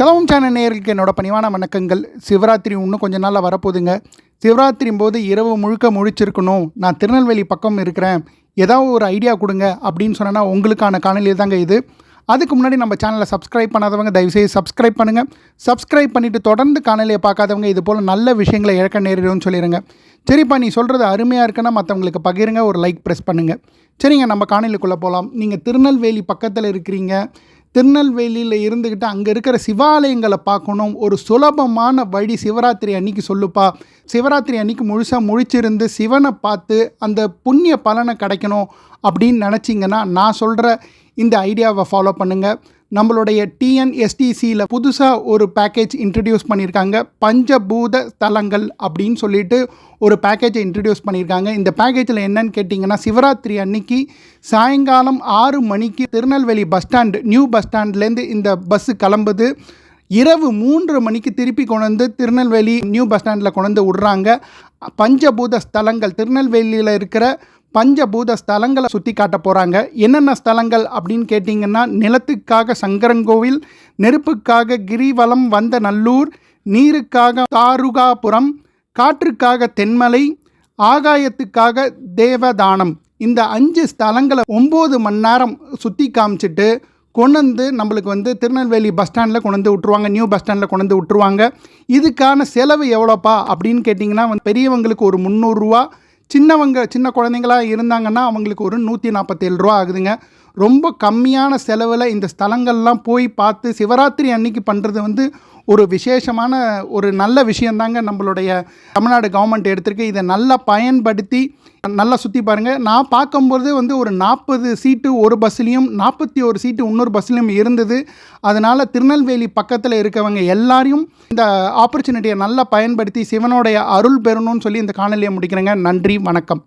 கலவம் channel நேயர்களுக்கு என்னோட பணிவான வணக்கங்கள். சிவராத்திரி இன்னும் கொஞ்ச நாளில் வரப்போகுதுங்க. சிவராத்திரியும் போது இரவு முழுக்க முழிச்சிருக்கணும். நான் திருநெல்வேலி பக்கம் இருக்கிறேன். ஏதாவது ஒரு ஐடியா கொடுங்க அப்படின்னு சொன்னேன்னா உங்களுக்கான காணொலி தாங்க இது. அதுக்கு முன்னாடி நம்ம சேனலை சப்ஸ்கிரைப் பண்ணாதவங்க தயவுசெய்து சப்ஸ்கிரைப் பண்ணுங்கள் சப்ஸ்கிரைப் பண்ணிவிட்டு தொடர்ந்து காணொலியை பார்க்காதவங்க இது போல் நல்ல விஷயங்களை இழக்க நேரிடும்னு சொல்லிடுங்க சரிப்பா நீ சொல்கிறது அருமையாக இருக்குன்னா மற்றவங்களுக்கு பகிருங்க. ஒரு லைக் ப்ரெஸ் பண்ணுங்கள் சரிங்க நம்ம காணொலிக்குள்ளே போகலாம் நீங்கள் திருநெல்வேலி பக்கத்தில் இருக்கிறீங்க. திருநெல்வேலியில் இருந்துக்கிட்டு அங்கே இருக்கிற சிவாலயங்களை பார்க்கணும். ஒரு சுலபமான வழி சிவராத்திரி அன்னைக்கு சொல்லுப்பா. சிவராத்திரி அன்னைக்கு முழுசாக முழிச்சிருந்து சிவனை பார்த்து அந்த புண்ணிய பலனை கிடைக்கணும் அப்படின்னு நினச்சிங்கன்னா நான் சொல்கிற இந்த ஐடியாவை ஃபாலோ பண்ணுங்கள் நம்மளுடைய டிஎன்எஸ்டிசியில் புதுசாக ஒரு பேக்கேஜ் இன்ட்ரடியூஸ் பண்ணியிருக்காங்க பஞ்சபூத ஸ்தலங்கள் அப்படின்னு சொல்லிட்டு ஒரு பேக்கேஜை இன்ட்ரடியூஸ் பண்ணியிருக்காங்க இந்த பேக்கேஜில் என்னன்னு கேட்டிங்கன்னா சிவராத்திரி அன்னைக்கு சாயங்காலம் ஆறு மணிக்கு Tirunelveli bus stand new bus ஸ்டாண்ட்லேருந்து இந்த பஸ்ஸு கிளம்புது. இரவு மூன்று மணிக்கு திருப்பி கொண்டு வந்து திருநெல்வேலி நியூ பஸ் ஸ்டாண்டில் கொண்டு வந்து விடுறாங்க. பஞ்சபூத ஸ்தலங்கள் திருநெல்வேலியில் இருக்கிற பஞ்சபூத ஸ்தலங்களை சுற்றி காட்ட போகிறாங்க என்னென்ன ஸ்தலங்கள் அப்படின்னு கேட்டிங்கன்னா நிலத்துக்காக சங்கரங்கோவில் நெருப்புக்காக கிரிவலம் வந்த நல்லூர் நீருக்காக தாருகாபுரம் காற்றுக்காக தென்மலை ஆகாயத்துக்காக தேவதானம். இந்த அஞ்சு ஸ்தலங்களை ஒம்பது மணி நேரம் சுற்றி காமிச்சிட்டு கொண்டு வந்து நம்மளுக்கு வந்து திருநெல்வேலி பஸ் ஸ்டாண்டில் கொண்டு வந்து விட்ருவாங்க நியூ பஸ் ஸ்டாண்டில் கொண்டு வந்து விட்ருவாங்க இதுக்கான செலவு எவ்வளோப்பா அப்படின்னு கேட்டிங்கன்னா வந்து பெரியவங்களுக்கு ஒரு முந்நூறுரூவா சின்னவங்க சின்ன குழந்தைங்களா இருந்தாங்கன்னா அவங்களுக்கு ஒரு நூற்றி நாற்பத்தேழு ரூபா ஆகுதுங்க. ரொம்ப கம்மியான செலவில் இந்த ஸ்தலங்கள்லாம் போய் பார்த்து சிவராத்திரி அன்னைக்கு பண்ணுறது வந்து ஒரு விசேஷமான ஒரு நல்ல விஷயந்தாங்க நம்மளுடைய தமிழ்நாடு கவர்மெண்ட் எடுத்திருக்கு. இதை நல்லா பயன்படுத்தி நல்லா சுற்றி பாருங்கள் நான் பார்க்கும்போது வந்து ஒரு நாற்பது சீட்டு ஒரு பஸ்லேயும் நாற்பத்தி ஒரு சீட்டு இன்னொரு பஸ்லேயும் இருந்தது. அதனால் திருநெல்வேலி பக்கத்தில் இருக்கவங்க எல்லாரையும் இந்த ஆப்பர்ச்சுனிட்டியை நல்லா பயன்படுத்தி சிவனுடைய அருள் பெறணும்னு சொல்லி இந்த காணொலியை முடிக்கிறேங்க. நன்றி வணக்கம்.